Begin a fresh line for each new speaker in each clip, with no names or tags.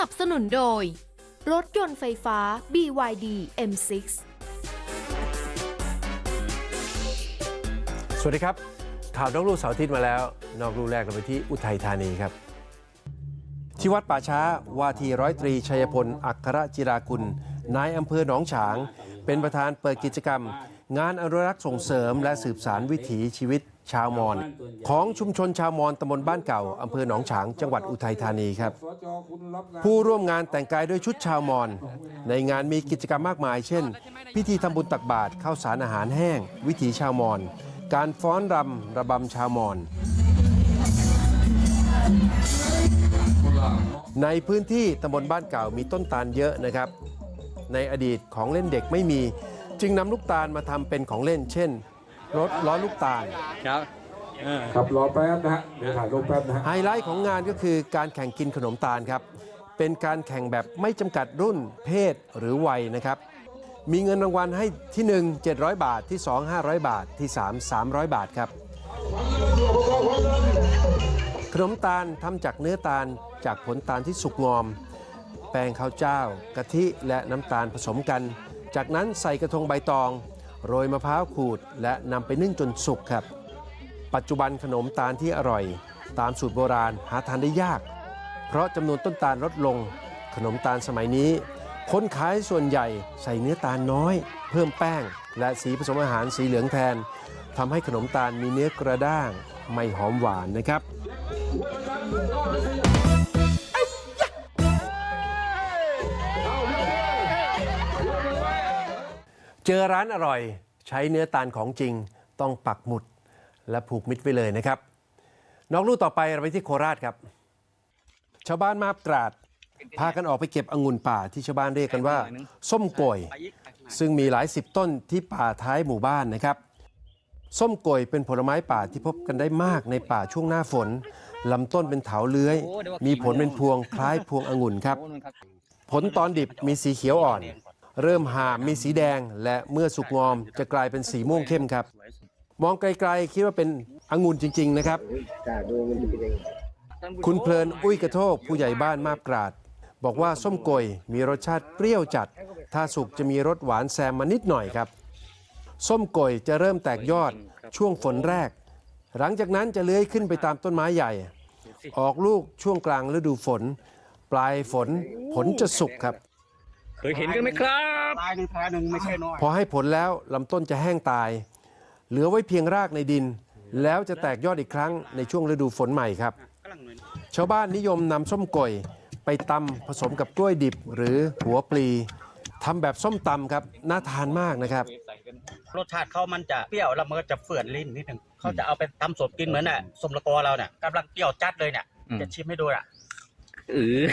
นับสนุนโดย รถยนต์ไฟฟ้า BYD M6
สวัสดีครับ ข่าวนอกลู่เสาร์อาทิตย์มาแล้ว นอกลู่แรกเราไปที่อุทัยธานีครับ ที่วัดป่าช้าวาทีร้อยตรีชัยพล อัครจิรากุล นายอำเภอหนองฉาง เป็นประธานเปิดกิจกรรม งานอนุรักษ์ส่งเสริมและสืบสารวิถีชีวิต ชาวมอญของชุมชนชาวมอญตำบลบ้านเก่าอำเภอหนองฉางจังหวัดอุทัยธานีครับ ผู้ร่วมงานแต่งกายด้วยชุดชาวมอญในงานมีกิจกรรมมากมาย เช่น พิธีทำบุญตักบาตรข้าวสารอาหารแห้ง วิถีชาวมอญการฟ้อนรำระบำชาวมอญในพื้นที่ตำบลบ้านเก่ามีต้นตาลเยอะนะครับ ในอดีตของเล่นเด็กไม่มี จึงนำลูกตาลมาทำเป็นของเล่น เช่น รถล้อลูกตาล
ครับเออ
ครับรอแป๊บนะฮะเดี๋ยวถ่ายรูปแป๊บนะฮะ
ไฮไลท์ของงานก็คือการแข่งกินขนมตาลครับ เป็นการแข่งแบบไม่จำกัดรุ่นเพศหรือวัยนะครับ มีเงินรางวัลให้ที่ 1 700 บาทที่ 2 500 บาทที่ 3 300 บาทครับ ขนมตาลทำจากเนื้อตาลจากผลตาลที่สุกงอม แป้งข้าวเจ้า กะทิและน้ำตาลผสมกัน จากนั้นใส่กระทงใบตอง โรยมะพร้าวขูด และนำไปนึ่งจนสุกครับ ปัจจุบันขนมตาลที่อร่อย ตามสูตรโบราณหาทานได้ยาก เพราะจำนวนต้นตาลลดลง ขนมตาลสมัยนี้ คนขายส่วนใหญ่ใส่เนื้อตาลน้อย เพิ่มแป้ง และสีผสมอาหารสีเหลืองแทนทำให้ขนมตาลมีเนื้อกระด้าง ไม่หอมหวานนะครับ เจอร้านอร่อย ใช้เนื้อตาลของจริงต้องปักหมุด และผูกมิตรไว้เลยนะครับนอกลู่ต่อไปเราไปที่โคราชครับ ชาวบ้านมาบตราด พากันออกไปเก็บองุ่นป่าที่ชาวบ้านเรียกกันว่า ส้มโกยซึ่งมีหลายสิบต้นที่ป่าท้ายหมู่บ้านนะครับ ส้มโกยเป็นผลไม้ป่าที่พบกันได้มากในป่าช่วงหน้าฝนลำต้นเป็นเถาเลื้อย มีผลเป็นพวงคล้ายพวงองุ่นครับ ผลตอนดิบมีสีเขียวอ่อน เริ่มหามมีสีแดง และเมื่อสุกงอมจะกลายเป็นสีม่วงเข้มครับ มองไกลๆคิดว่าเป็นองุ่นจริง ๆ นะครับ คุณเพลินอุ้ยกระโทกผู้ใหญ่บ้านมาบกราด บอกว่าส้มโกยมีรสชาติเปรี้ยวจัด ถ้าสุกจะมีรสหวานแซมมานิดหน่อยครับ ส้มโกยจะเริ่มแตกยอดช่วงฝนแรก หลังจากนั้นจะเลื้อยขึ้นไปตามต้นไม้ใหญ่ ออกลูกช่วงกลางฤดูฝน ปลายฝนผลจะสุกครับ
เคยเห็นกันไหมครับ
ตายหนึ่งแผลหนึ่งไม่ใช่น้อย
พอให้ผลแล้วลำต้นจะแห้งตาย เหลือไว้เพียงรากในดิน แล้วจะแตกยอดอีกครั้งในช่วงฤดูฝนใหม่ครับ ชาวบ้านนิยมนำส้มก่อย ไปตำผสมกับกล้วยดิบหรือหัวปลีทำแบบส้มตำครับน่าทานมากนะครับ
รสชาติเขามันจะเปรี้ยวแล้วมันก็จะเฟื่อนลิ้นนิดหนึ่งเขาจะเอาไปทำสดกินเหมือนน่ะสมละกอเราเนี่ยกำลังเปรี้ยวจัดเลยเนี่ยจะชิมให้ดูอะ
เออ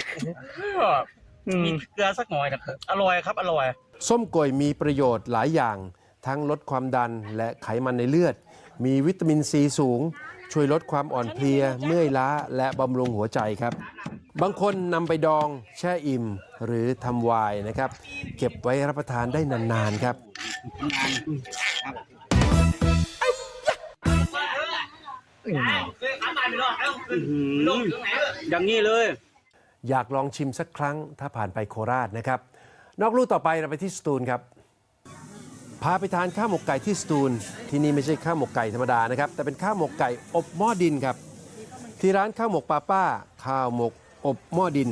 มีเกลือสักหน่อยนะอร่อยครับ อร่อย
ส้มก่อยมีประโยชน์หลายอย่าง ทั้งลดความดันและไขมันในเลือด มีวิตามินซีสูง ช่วยลดความอ่อนเพลีย เมื่อยล้าและบำรุงหัวใจครับ บางคนนำไปดองแช่อิ่มหรือทำไวน์นะครับ เก็บไว้รับประทานได้นานๆครับ
อย่างนี้เลย
อยากลองชิมสักครั้ง ถ้าผ่านไปโคราชนะครับ นอกลู่ต่อไปเราไปที่สตูลครับ พาไปทานข้าวหมกไก่ที่สตูล ที่นี่ไม่ใช่ข้าวหมกไก่ธรรมดานะครับ แต่เป็นข้าวหมกไก่อบหม้อดินครับ ที่ร้านข้าวหมกป้าป้า ข้าวหมกอบหม้อดิน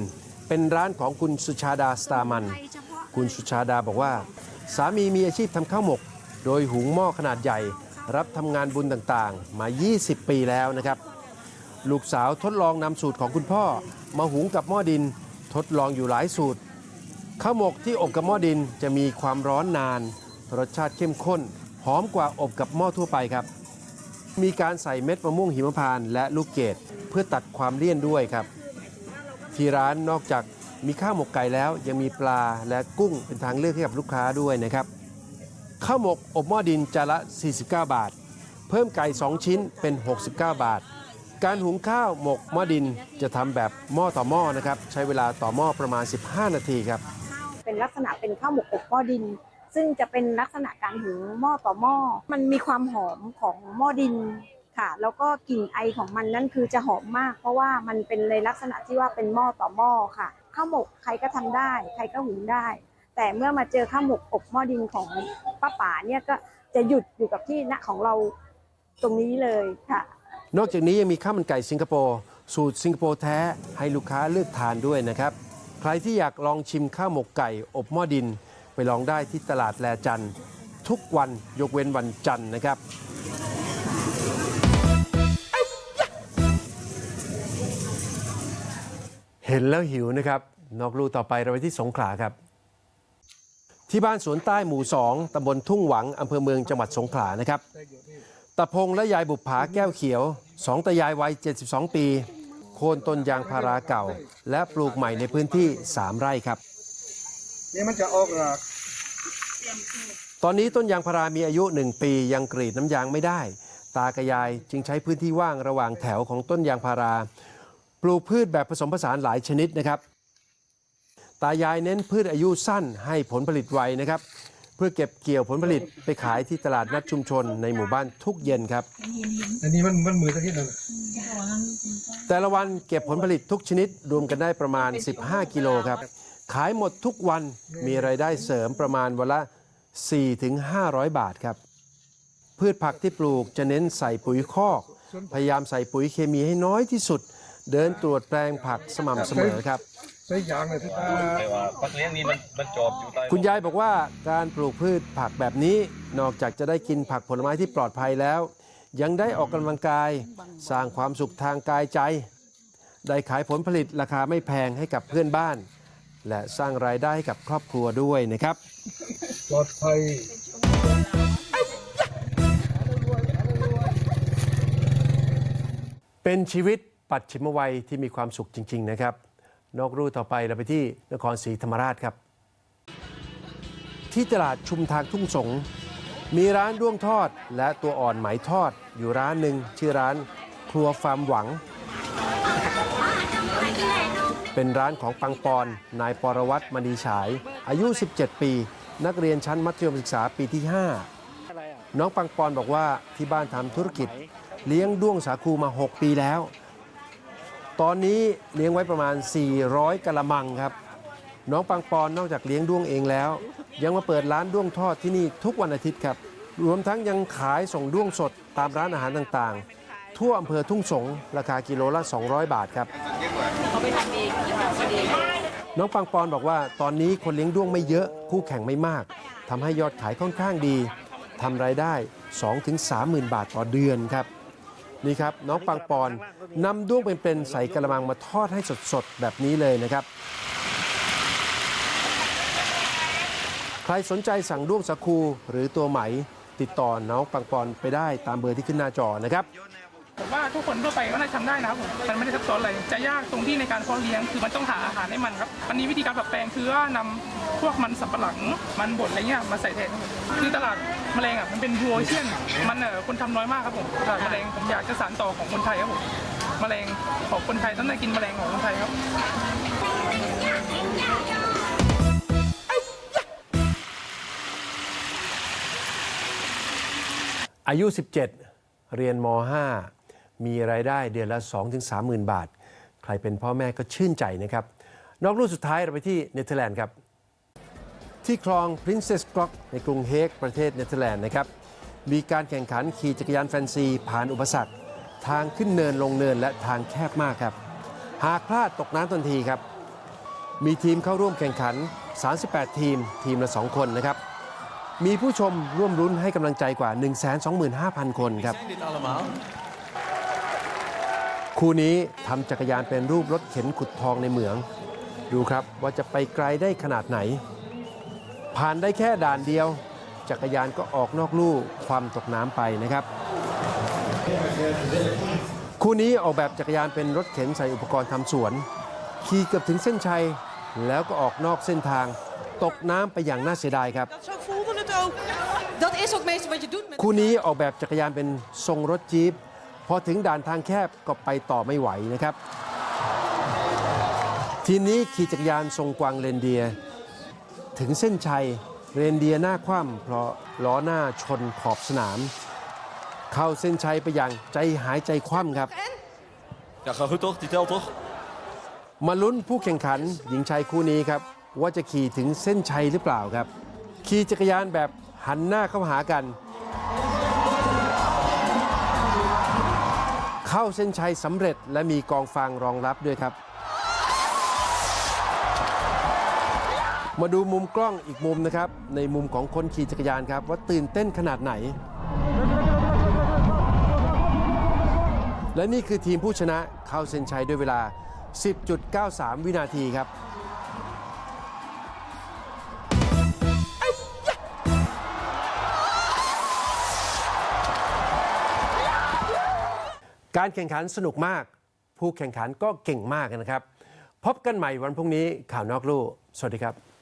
เป็นร้านของคุณสุชาดาสตามัน คุณสุชาดาบอกว่า สามีมีอาชีพทำข้าวหมก โดยหุงหม้อขนาดใหญ่ รับทำงานบุญต่างๆ มา 20 ปีแล้วนะครับ ลูกสาวทดลองนำสูตรของคุณพ่อ มาหุงกับหม้อดิน ทดลองอยู่หลายสูตร ข้าวหมกที่อบกับหม้อดินจะมีความร้อนนาน รสชาติเข้มข้น หอมกว่าอบกับหม้อทั่วไปครับ มีการใส่เม็ดมะม่วงหิมพานต์และลูกเกดเพื่อตัดความเลี่ยนด้วยครับ ที่ร้านนอกจากมีข้าวหมกไก่แล้วยังมีปลาและกุ้งเป็นทางเลือกให้กับลูกค้าด้วยนะครับข้าวหมกอบหม้อดินจานละ 49 บาท เพิ่มไก่ 2 ชิ้นเป็น 69 บาท การหุงข้าวหมกหม้อดินจะทำแบบหม้อต่อหม้อนะครับ ใช้เวลาต่อหม้อประมาณ 15 นาทีครับ
เป็นลักษณะเป็นข้าวหมกอบหม้อดิน ซึ่งจะเป็นลักษณะการหุงหม้อต่อหม้อ มันมีความหอมของหม้อดินค่ะ แล้วก็กลิ่นไอของมันนั่นคือจะหอมมาก เพราะว่ามันเป็นในลักษณะที่ว่าเป็นหม้อต่อหม้อค่ะ ข้าวหมกใครก็ทำได้ ใครก็หุงได้ แต่เมื่อมาเจอข้าวหมกอบหม้อดินของป้าป๋าเนี่ยก็จะหยุดอยู่กับที่ณของเราตรงนี้เลยค่ะ
นอกจากนี้ยังมีข้าวมันไก่สิงคโปร์สูตรสิงคโปร์แท้ให้ลูกค้าเลือกทานด้วยนะครับ ใครที่อยากลองชิมข้าวหมกไก่อบหม้อดิน ไปลองได้ที่ตลาดแลจันทุกวันยกเว้นวันจันทร์นะครับเห็นแล้วหิวนะครับ นอกลู่ต่อไปเราไปที่สงขลาครับ ที่บ้านสวนใต้หมู่ 2 ตำบลทุ่งหวัง อำเภอเมืองจังหวัดสงขลานะครับ ตะพงและยายบุปผาแก้วเขียวสองตายายวัย 72 ปี โค่นต้นยางพาราเก่า และปลูกใหม่ในพื้นที่ 3 ไร่ครับ
นี่มันจะออกหราก
ตอนนี้ต้นยางพารามีอายุ 1 ปียังกรีดน้ำยางไม่ได้ ตากับยายจึงใช้พื้นที่ว่างระหว่างแถวของต้นยางพารา ปลูกพืชแบบผสมผสานหลายชนิดนะครับ ตายายเน้นพืชอายุสั้นให้ผลผลิตไวนะครับ เพื่อเก็บเกี่ยวผลผลิตไปขายที่ตลาดนัดชุมชนในหมู่บ้านทุกเย็นครับ
อันนี้มันมันมือตะกี้นั่นน่ะ
แต่ละวันเก็บผลผลิตทุกชนิดรวมกันได้ประมาณ 15 กิโลครับ ขายหมดทุกวันมีไรายได้เสริมประมาณวันละ 4-500 บาทครับ พืชผักที่ปลูกจะเน้นใส่ปุ๋ยคอก พยายามใส่ปุ๋ยเคมีให้น้อยที่สุด เดินตรวจแปลงผักสม่ำเสมอครับ
ใส่ยางเลยที่อ่า
แต่ว่าปักเลี้ยงนี่มันมันจอบอยู่ใต้
คุณยายบอกว่าการปลูกพืชผักแบบนี้นอกจากจะได้กินผักผลไม้ที่ปลอดภัยแล้ว ยังได้ออกกำลังกาย สร้างความสุขทางกายใจ ได้ขายผลผลิตราคาไม่แพงให้กับเพื่อนบ้าน และสร้างรายได้ให้กับครอบครัวด้วยนะครับ
ปลอดภัย
เป็นชีวิตปัจฉิมวัยที่มีความสุขจริง ๆ นะครับ นอกรูต่อไปเราไปที่นครศรีธรรมราชครับ ที่ตลาดชุมทางทุ่งสง มีร้านด้วงทอดและตัวอ่อนไหมทอด อยู่ร้านหนึ่งชื่อร้านครัวฟาร์มหวัง เป็นร้านของปังปอน นายปรวัตรมณีฉาย อายุ 17 ปี นักเรียนชั้นมัธยมศึกษาปีที่ 5 น้องปังปอนบอกว่าที่บ้านทำธุรกิจ เลี้ยงด้วงสาคูมา 6 ปีแล้ว ตอนนี้เลี้ยงไว้ประมาณ 400กะละมังครับ น้องปังปอนนอกจากเลี้ยงด้วงเองแล้ว ยังมาเปิดร้านด้วงทอดที่นี่ทุกวันอาทิตย์ครับ รวมทั้งยังขายส่งด้วงสดตามร้านอาหารต่างๆ ทั่วอำเภอทุ่งสง ราคากิโลละ 200 บาทครับน้องปังปอนบอกว่าตอนนี้คนเลี้ยงด้วงไม่เยอะคู่แข่งไม่มากทำให้ยอดขายค่อนข้างดีทำรายได้ 2-3หมื่นบาทต่อเดือนครับ นี่ครับน้องปังปอนนำด้วงเป็นๆใส่กระมังมาทอดให้สดๆ แบบนี้เลยนะครับ ใครสนใจสั่งด้วงสาคูหรือตัวไหมติดต่อน้องปังปอนไปได้ตามเบอร์ที่ขึ้นหน้าจอนะครับ
ผมว่าทุกคนทั่วไปก็น่าทำได้นะครับผมมันไม่ได้ซับซ้อนอะไรจะยากตรงที่ในการเพาะเลี้ยงคือมันต้องหาอาหารให้มันครับอันนี้วิธีการปรับแปลงคือว่านำพวกมันสับปะหลังมันบดอะไรเงี้ยมาใส่แทนคือตลาดแมลงอะมันเป็นวัวเชียนมันเออคนทำน้อยมากครับผมตลาดแมลงผมอยากจะสานต่อของคนไทยครับผมแมลงของคนไทยต้องได้กินแมลงของคนไทยครับ
อายุ 17 เรียนม .5 มีรายได้เดือนละ 2-3หมื่นบาท ใครเป็นพ่อแม่ก็ชื่นใจนะครับ นอกรูปสุดท้ายเราไปที่เนเธอร์แลนด์ครับ ที่คลอง Princess Clock ในกรุงเฮกประเทศเนเธอร์แลนด์นะครับมีการแข่งขันขี่จักรยานแฟนซี ผ่านอุปสรรค ทางขึ้นเนินลงเนินและทางแคบมากครับ หากพลาดตกน้ำทันทีครับ มีทีมเข้าร่วมแข่งขัน 38 ทีม ทีมละ 2 คนนะครับ มีผู้ชมร่วมรุ้นให้กำลังใจกว่า 125,000 คนครับ คู่นี้ทำจักรยานเป็นรูปรถเข็นขุดทองในเหมือง ดูครับว่าจะไปไกลได้ขนาดไหน ผ่านได้แค่ด่านเดียว จักรยานก็ออกนอกลู่ความตกน้ำไปนะครับ คู่นี้ออกแบบจักรยานเป็นรถเข็นใส่อุปกรณ์ทำสวน ขี่เกือบถึงเส้นชัย แล้วก็ออกนอกเส้นทาง ตกน้ำไปอย่างน่าเสียดายครับ
Zo voelde het ook. Dat is ook meestal wat je doet met
คู่นี้ออกแบบจักรยานเป็นทรงรถจี๊ป พอถึงด่านทางแคบก็ไปต่อไม่ไหวนะครับ ทีมนี้ขี่จักรยานทรงกวางเรนเดียร์ถึงเส้นชัยเรนเดียร์หน้าคว่ำเพราะล้อหน้าชนขอบสนาม เข้าเส้นชัยไปอย่างใจหายใจคว่ำครับ
Ja, gaat goed toch? Die telt toch?
มาลุ้นผู้แข่งขันหญิงชายคู่นี้ครับ ว่าจะขี่ถึงเส้นชัยหรือเปล่าครับ ขี่จักรยานแบบหันหน้าเข้าหากัน เข้าเส้นชัยสำเร็จและมีกองฟางรองรับด้วยครับ มาดูมุมกล้องอีกมุมนะครับ ในมุมของคนขี่จักรยานครับ ว่าตื่นเต้นขนาดไหน และนี่คือทีมผู้ชนะเข้าเส้นชัยด้วยเวลา 10.93 วินาทีครับ การแข่งขันสนุกมาก ผู้แข่งขันก็เก่งมากนะครับ พบกันใหม่วันพรุ่งนี้ข่าวนอกลู่สวัสดีครับ